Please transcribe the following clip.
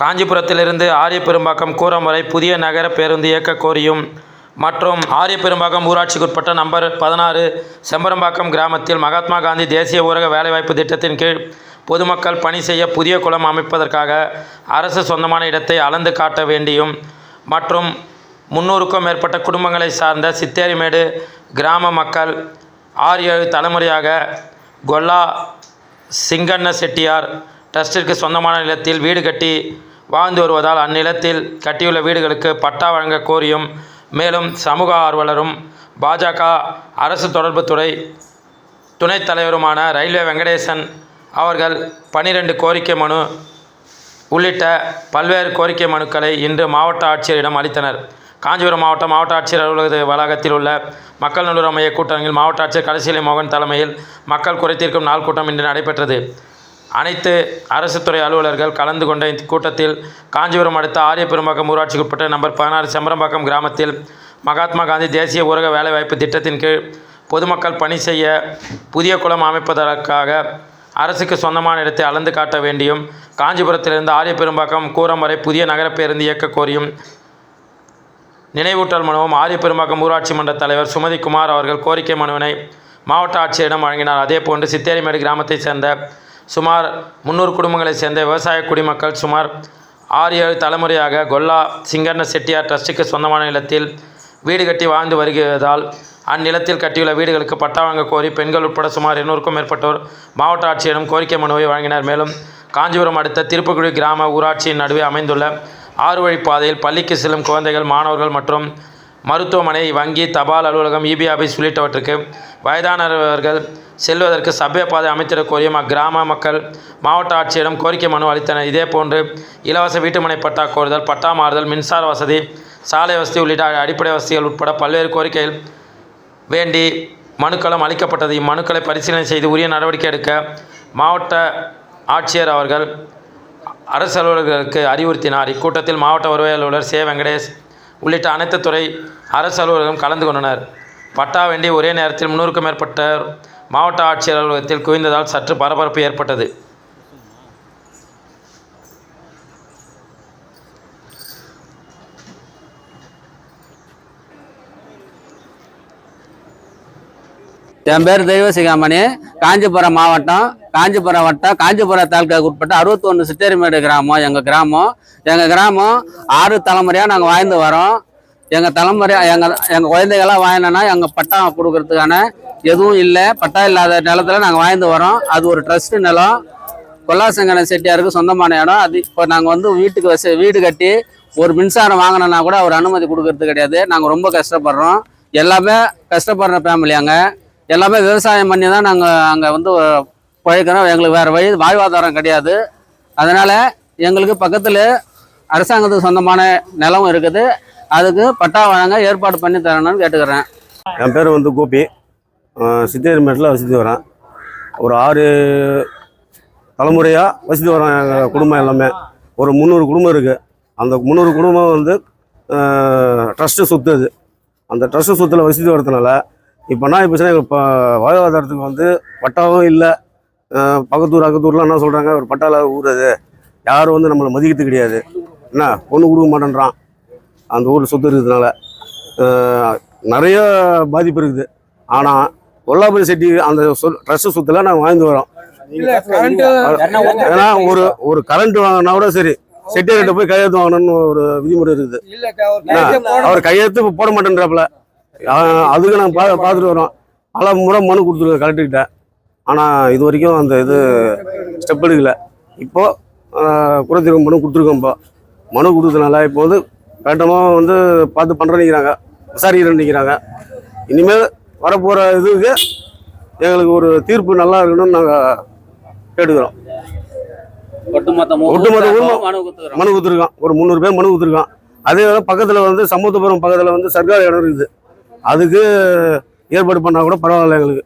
காஞ்சிபுரத்திலிருந்து ஆரியபெரும்பாக்கம் கூரம் வரை புதிய நகர பேருந்து இயக்க கோரியும். மற்றும் ஆரியப்பெரும்பாக்கம் ஊராட்சிக்குட்பட்ட நம்பர் பதினாறு செம்பரம்பாக்கம் கிராமத்தில் மகாத்மா காந்தி தேசிய ஊரக வேலைவாய்ப்பு திட்டத்தின் கீழ் பொதுமக்கள் பணி செய்ய புதிய குளம் அமைப்பதற்காக அரசு சொந்தமான இடத்தை அளந்து காட்ட வேண்டியும் மற்றும் முன்னூறுக்கும் மேற்பட்ட குடும்பங்களை சார்ந்த சித்தேரிமேடு கிராம மக்கள் ஆறு ஏழு தலைமுறையாக கொல்லா சிங்கண்ண செட்டியார் ட்ரஸ்டிற்கு சொந்தமான நிலத்தில் வீடு கட்டி வாழ்ந்து வருவதால் அந்நிலத்தில் கட்டியுள்ள வீடுகளுக்கு பட்டா வழங்க கோரியும் மேலும் சமூக ஆர்வலரும் பாஜக அரசு தொடர்புத்துறை துணைத் தலைவருமான ரயில்வே வெங்கடேசன் அவர்கள் பனிரெண்டு கோரிக்கை மனு உள்ளிட்ட பல்வேறு கோரிக்கை மனுக்களை இன்று மாவட்ட ஆட்சியரிடம் அளித்தனர். காஞ்சிபுரம் மாவட்டம் மாவட்ட ஆட்சியர் அலுவலக வளாகத்தில் உள்ள மக்கள் நல்லுறவு மைய கூட்டரங்கில் மாவட்ட ஆட்சியர் கடைசிலை மோகன் தலைமையில் மக்கள் குறைத்தீர்க்கும் நாள் கூட்டம் இன்று நடைபெற்றது. அனைத்து அரசு துறை அலுவலர்கள் கலந்து கொண்ட இக்கூட்டத்தில் காஞ்சிபுரம் அடுத்த ஆரிய பெரும்பாக்கம் ஊராட்சிக்குட்பட்ட நம்பர் பதினாறு செம்பரம்பாக்கம் கிராமத்தில் மகாத்மா காந்தி தேசிய ஊரக வேலைவாய்ப்பு திட்டத்தின் கீழ் பொதுமக்கள் பணி செய்ய புதிய குளம் அமைப்பதற்காக அரசுக்கு சொந்தமான இடத்தை அளந்து காட்ட வேண்டியும் காஞ்சிபுரத்திலிருந்து ஆரியபெரும்பாக்கம் கூரம் வரை புதிய நகர பேருந்து இயக்க கோரியும் நினைவூட்டல் மனுவும் ஆரியபெரும்பாக்கம் ஊராட்சி மன்ற தலைவர் சுமதி குமார் அவர்கள் கோரிக்கை மனுவினை மாவட்ட ஆட்சியரிடம் வழங்கினார். அதேபோன்று சித்தேரிமேடு கிராமத்தைச் சேர்ந்த சுமார் முந்நூறு குடும்பங்களைச் சேர்ந்த விவசாய குடிமக்கள் சுமார் ஆறு ஏழு தலைமுறையாக கொல்லா சிங்கண்ண செட்டியார் ட்ரஸ்ட்டுக்கு சொந்தமான நிலத்தில் வீடு கட்டி வாழ்ந்து வருகிறதால் அந்நிலத்தில் கட்டியுள்ள வீடுகளுக்கு பட்டா வாங்க கோரி பெண்கள் உட்பட சுமார் எண்ணூறுக்கும் மேற்பட்டோர் மாவட்ட ஆட்சியரிடம் கோரிக்கை மனுவை வழங்கினர். மேலும் காஞ்சிபுரம் அடுத்த திருப்புக்குடி கிராம ஊராட்சியின் நடுவே அமைந்துள்ள ஆறு வழிப்பாதையில் பள்ளிக்கு செல்லும் குழந்தைகள் மாணவர்கள் மற்றும் மருத்துவமனை வங்கி தபால் அலுவலகம் இபி ஆபீஸ் உள்ளிட்டவற்றுக்கு வயதானவர்கள் செல்வதற்கு சபை பாதை அமைத்திடக் கோரியும் அக்கிராம மக்கள் மாவட்ட ஆட்சியிடம் கோரிக்கை மனு அளித்தனர். இதேபோன்று இலவச வீட்டுமனை பட்டா கோருதல் பட்டா மாறுதல் மின்சார வசதி சாலை வசதி உள்ளிட்ட அடிப்படை வசதிகள் உட்பட பல்வேறு கோரிக்கைகள் வேண்டி மனுக்களும் அளிக்கப்பட்டது. இம்மனுக்களை பரிசீலனை செய்து உரிய நடவடிக்கை எடுக்க மாவட்ட ஆட்சியர் அவர்கள் அரசு அலுவலர்களுக்கு அறிவுறுத்தினார். இக்கூட்டத்தில் மாவட்ட வருவாய் அலுவலர் சே. வெங்கடேஷ் உள்ளிட்ட அனைத்து துறை அரசு அலுவலர்களும் கலந்து கொண்டனர். பட்டா வேண்டி ஒரே நேரத்தில் முன்னூறுக்கும் மேற்பட்டோர் மாவட்ட ஆட்சியர் அலுவலகத்தில் குவிந்ததால் சற்று பரபரப்பு ஏற்பட்டது. என் பேர் தெய்வசிகாமணி. காஞ்சிபுரம் மாவட்டம் காஞ்சிபுரம் வட்டம் காஞ்சிபுரம் தாலுக்காவுக்கு உட்பட்ட அறுபத்தொன்று சித்தேரிமேடு கிராமம் எங்கள் கிராமம். எங்கள் கிராமம் ஆறு தலைமுறையாக நாங்கள் வாழ்ந்து வரோம். எங்கள் தலைமுறை எங்கள் எங்கள் குழந்தைகள்லாம் வாங்கினோன்னா எங்கள் பட்டா கொடுக்கறதுக்கான எதுவும் இல்லை. பட்டா இல்லாத நிலத்துல நாங்கள் வாழ்ந்து வரோம். அது ஒரு ட்ரஸ்ட் நிலம். கொல்லாசங்கன செட்டியாருக்கு சொந்தமான இடம். அது இப்போ நாங்கள் வந்து வீட்டுக்கு வச வீடு கட்டி ஒரு மின்சாரம் வாங்கினோன்னா கூட அவர் அனுமதி கொடுக்கறது கிடையாது. நாங்கள் ரொம்ப கஷ்டப்படுறோம். எல்லாமே கஷ்டப்படுற ஃபேமிலி அங்கே. எல்லாமே விவசாயம் பண்ணி தான் நாங்கள் அங்கே வந்து பிழைக்கிறோம் எங்களுக்கு வேறு வழி வாழ்வாதாரம் கிடையாது. அதனால் எங்களுக்கு பக்கத்தில் அரசாங்கத்துக்கு சொந்தமான நிலம் இருக்குது. அதுக்கு பட்டா வழங்க ஏற்பாடு பண்ணி தரணும்னு கேட்டுக்கிறேன். என் பேர் வந்து கோபி. சித்தேரிமேட்டில் வசித்து வரேன். ஒரு ஆறு தலைமுறையாக வசித்து வரோம் எங்கள் குடும்பம் எல்லாமே. ஒரு முந்நூறு குடும்பம் இருக்குது அந்த முந்நூறு குடும்பம் வந்து ட்ரஸ்ட்டு சொத்து அது. அந்த ட்ரஸ்ட்டு சொத்தில் வசித்து வரதுனால இப்போ நான் இப்போ எங்கள் இப்போ வாழ்வாதாரத்துக்கு வந்து பட்டாவும் இல்லை பக்கத்தூர் அக்கத்தூர்லாம் என்ன சொல்கிறாங்க ஒரு பட்டால ஊர் அது யாரும் வந்து நம்மளை மதிக்கிறது கிடையாது. என்ன? பொண்ணு கொடுக்க மாட்டேன்றான். அந்த ஊரில் சொத்து இருக்கிறதுனால. நிறைய பாதிப்பு இருக்குது. ஆனால் கொல்லாபுரி செட்டி அந்த சொல் ட்ரஸ்ட் சொத்துல நாங்கள் வாழ்ந்து வரோம். ஏன்னா ஒரு ஒரு கரண்ட் வாங்கினா கூட சரி. செட்டியார்கிட்ட போய் கையெழுத்து வாங்கணும்னு ஒரு விதிமுறை இருக்குது. அவர் கையெழுத்து போட மாட்டேன்றாப்புல. அதுக்கு நாங்கள் பா பார்த்துட்டு வரோம். பல முறை மனு கொடுத்துருக்கோம் கலெக்டர்கிட்ட ஆனால் இது வரைக்கும் அந்த இது ஸ்டெப் எடுக்கல. இப்போ குறைத்திருக்கும் மனு கொடுத்துருக்கோம் இப்போ. மனு கொடுத்ததுனால இப்போ வந்து கட்டமாக வந்து பார்த்து பண்ணுறேன்னு நிற்கிறாங்க விசாரிக்கிறேன்னு நிற்கிறாங்க இனிமேல் வரப்போகிற இதுக்கு எங்களுக்கு ஒரு தீர்ப்பு நல்லா இருக்கணும்னு நாங்கள் கேட்டுக்கிறோம். ஒட்டுமொத்த மனு கொடுத்துருக்கோம் ஒரு முந்நூறு பேர் மனு கொடுத்துருக்கோம் அதே பக்கத்தில் வந்து சமூகபுரம் பக்கத்தில் வந்து சர்க்கார் இடம் இருக்குது. அதுக்கு ஏற்பாடு பண்ணால் கூட பரவாயில்ல எங்களுக்கு.